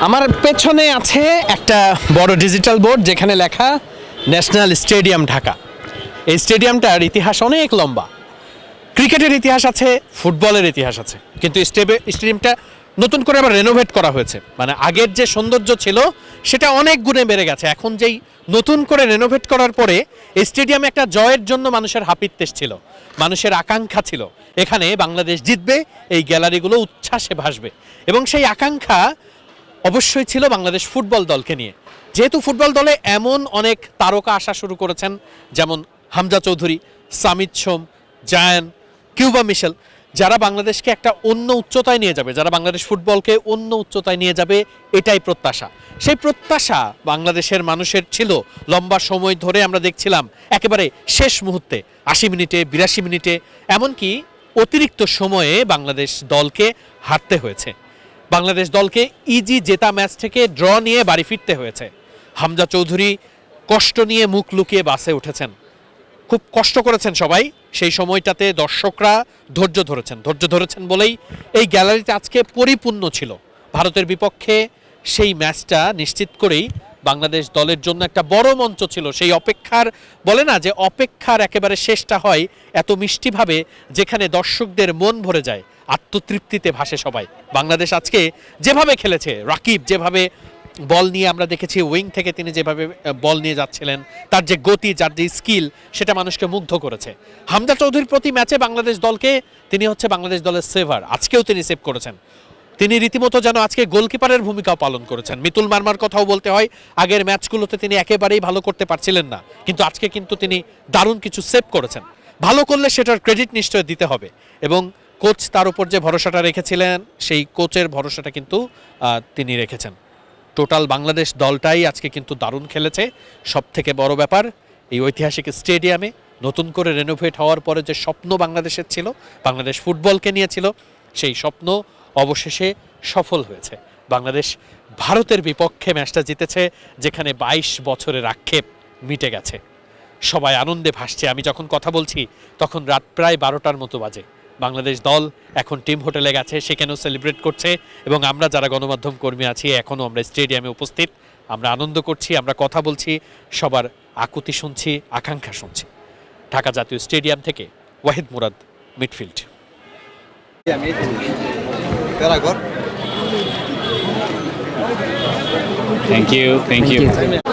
আমার পেছনে আছে একটা বড় ডিজিটাল বোর্ড যেখানে লেখা ন্যাশনাল স্টেডিয়াম ঢাকা। এই স্টেডিয়ামটার ইতিহাস অনেক লম্বা। ক্রিকেটের ইতিহাস আছে, ফুটবলের ইতিহাস আছে। কিন্তু স্টেডিয়ামটা নতুন করে আবার রেনোভেট করা হয়েছে। মানে আগের যে সৌন্দর্য ছিল, সেটা অনেক গুণে বেড়ে গেছে। এখন যেই নতুন করে রেনোভেট করার পরে স্টেডিয়ামে একটা জয়ের জন্য মানুষের হাপিত্তেশ ছিল। মানুষের আকাঙ্ক্ষা ছিল। এখানে বাংলাদেশ জিতবে, এই গ্যালারিগুলো উচ্ছ্বাসে ভাসবে। এবং সেই আকাঙ্ক্ষা অবশ্যই ছিল বাংলাদেশ ফুটবল দলকে নিয়ে। যেহেতু ফুটবল দলে এমন অনেক তারকা আসা শুরু করেছেন, যেমন হামজা চৌধুরী, সামিদ সোম, জায়ান, কিউবা মিশেল, যারা বাংলাদেশকে একটা অন্য উচ্চতায় নিয়ে যাবে, যারা বাংলাদেশ ফুটবলকে অন্য উচ্চতায় নিয়ে যাবে, এটাই প্রত্যাশা। সেই প্রত্যাশা বাংলাদেশের মানুষের ছিল। লম্বা সময় ধরে আমরা দেখছিলাম, একেবারে শেষ মুহূর্তে, আশি মিনিটে, বিরাশি মিনিটে, এমনকি অতিরিক্ত সময়ে বাংলাদেশ দলকে হারতে হয়েছে। বাংলাদেশ দলকে ইজি জেতা ম্যাচ থেকে ড্র নিয়ে বাড়ি ফিরতে হয়েছে। হামজা চৌধুরী কষ্ট নিয়ে মুখ লুকিয়ে বাসে উঠেছেন। খুব কষ্ট করেছেন সবাই। সেই সময়টাতে দর্শকরা ধৈর্য ধরেছেন। ধৈর্য ধরেছেন বলেই এই গ্যালারিতে আজকে পরিপূর্ণ ছিল। ভারতের বিপক্ষে সেই ম্যাচটা নিশ্চিত করেই বাংলাদেশ দলের জন্য একটা বড় মঞ্চ ছিল। সেই অপেক্ষার, বলে না যে অপেক্ষার একেবারে শেষটা হয় এত মিষ্টিভাবে যেখানে দর্শকদের মন ভরে যায়, আত্মতৃপ্তিতে ভাসে সবাই। বাংলাদেশ আজকে যেভাবে খেলেছে, রাকিব যেভাবে বল নিয়ে আমরা দেখেছি, উইং থেকে তিনি যেভাবে বল নিয়ে যাচ্ছিলেন, তার যে গতি, যার যে স্কিল, সেটা মানুষকে মুগ্ধ করেছে। হামজা চৌধুরীর প্রতি ম্যাচে বাংলাদেশ দলকে, তিনি হচ্ছে বাংলাদেশ দলের সেভার। আজকেও তিনি সেভ করেছেন। তিনি রীতিমতো যেন আজকে গোলকিপারের ভূমিকাও পালন করেছেন। মিতুল মার্মার কথাও বলতে হয়, আগের ম্যাচগুলোতে তিনি একেবারেই ভালো করতে পারছিলেন না, কিন্তু আজকে কিন্তু তিনি দারুণ কিছু সেভ করেছেন। ভালো করলে সেটার ক্রেডিট নিশ্চয় দিতে হবে এবং কোচ তার উপর যে ভরসাটা রেখেছিলেন, সেই কোচের ভরসাটা কিন্তু তিনি রেখেছেন। টোটাল বাংলাদেশ দলটাই আজকে কিন্তু দারুণ খেলেছে। সব থেকে বড় ব্যাপার, এই ঐতিহাসিক স্টেডিয়ামে নতুন করে রেনোভেট হওয়ার পরে যে স্বপ্ন বাংলাদেশের ছিল, বাংলাদেশ ফুটবলকে নিয়েছিল সেই স্বপ্ন অবশেষে সফল হয়েছে। বাংলাদেশ ভারতের বিপক্ষে ম্যাচটা জিতেছে, যেখানে বাইশ বছরের আক্ষেপ মিটে গেছে। সবাই আনন্দে ভাসছে। আমি যখন কথা বলছি, তখন রাত প্রায় বারোটার মতো বাজে। বাংলাদেশ দল এখন টিম হোটেলে গেছে সেখানেও সেলিব্রেট করছে এবং আমরা যারা গণমাধ্যম কর্মী আছি, এখনও আমরা স্টেডিয়ামে উপস্থিত। আমরা আনন্দ করছি, আমরা কথা বলছি, সবার আকুতি শুনছি, আকাঙ্ক্ষা শুনছি। ঢাকা জাতীয় স্টেডিয়াম থেকে Wahid Murad, midfield. Thank you. Thank you.